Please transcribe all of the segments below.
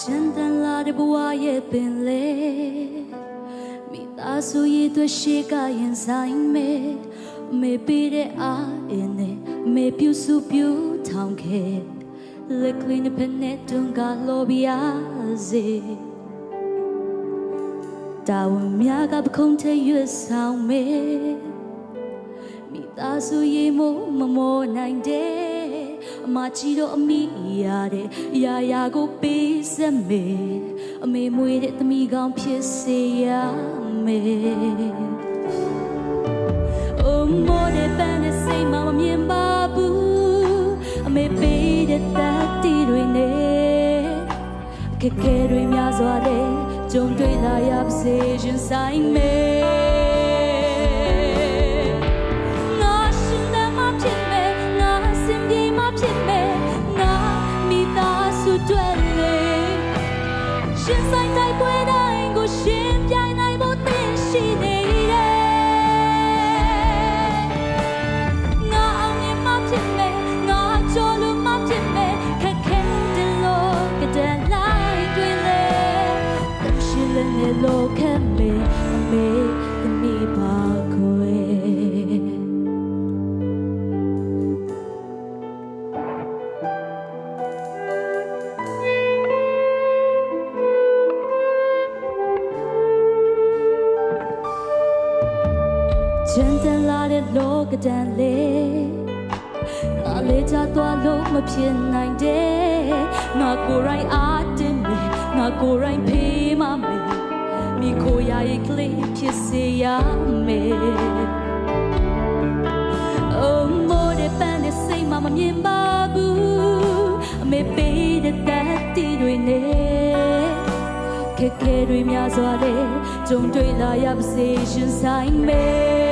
ချမ်းတန်လာတဲ့ဘဝရဲ့ပင်လေမိသားစုရဲ့အတွက်ရှိကရင်ဆိုင်မေမေပေးတဲ့အားအင်းနဲ့မေပြုစုပြုထောင်ခဲ့လက်ကလေးနဲ့ဖက်နဲ့တွန်းကလောပြရစေတာဝန်များကပခုံးထဲရွတ်ဆောင်မေမိသားစုရဲ့မို့မမောနိုင်တဲ့ အမကြီးတို့အမိရတဲ့အရာရာကိုပေးစက်မေအမေမွေးတဲ့သမီးကောင်းဖြစ်စေရမေ Oh more than the same မမမြင်ပါဘူးအမေပေးတဲ့တတ်တီတွေနဲ့ခက်ခဲတွေများစွာတဲ့ကြုံတွေ့လာရပါစေရှင်ဆိုင်မေ ဆိုင်တိုင်းပွဲတိုင်းကိုရှင်ပြိုင်နိုင်ဖို့သင်ရှိနေတယ်ငါအောင်မြင်မှဖြစ်မယ်ငါကြော်လို့မှဖြစ်မယ်ခက်ခဲတယ်လို့ကတဲ့လိုက်တွေလေတရှိလည်းနေလို့ခဲမေအမေ ချမ်းသာလာတဲ့လောကဒဏ်လေးငါလေးချသွားလို့မဖြစ်နိုင်တဲ့ငါကိုယ်တိုင်အားတင်မယ်ငါကိုယ်တိုင်ဖေးမမယ်မိခိုရာရဲ့ကလေးဖြစ်စေရမယ် Oh more than the same မမမြင်ပါဘူးအမေပေးတဲ့တတ်တီတွေနဲ့ခက်ခဲတွေများစွာတဲ့ကြုံတွေ့လာရပါစေရှင်ဆိုင်မေ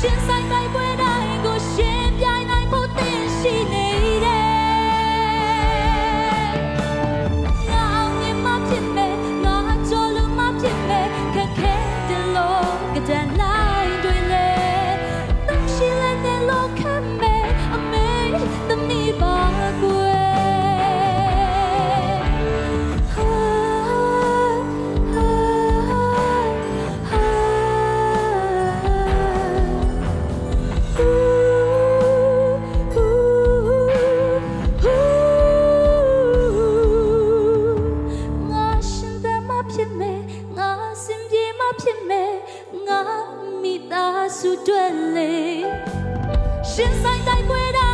ရှင်ဆို ငါစင်ပြေမဖြစ်မဲ့ငါမိသားစုတွေလေရှင်ဆိုင်တိုင်းပွဲ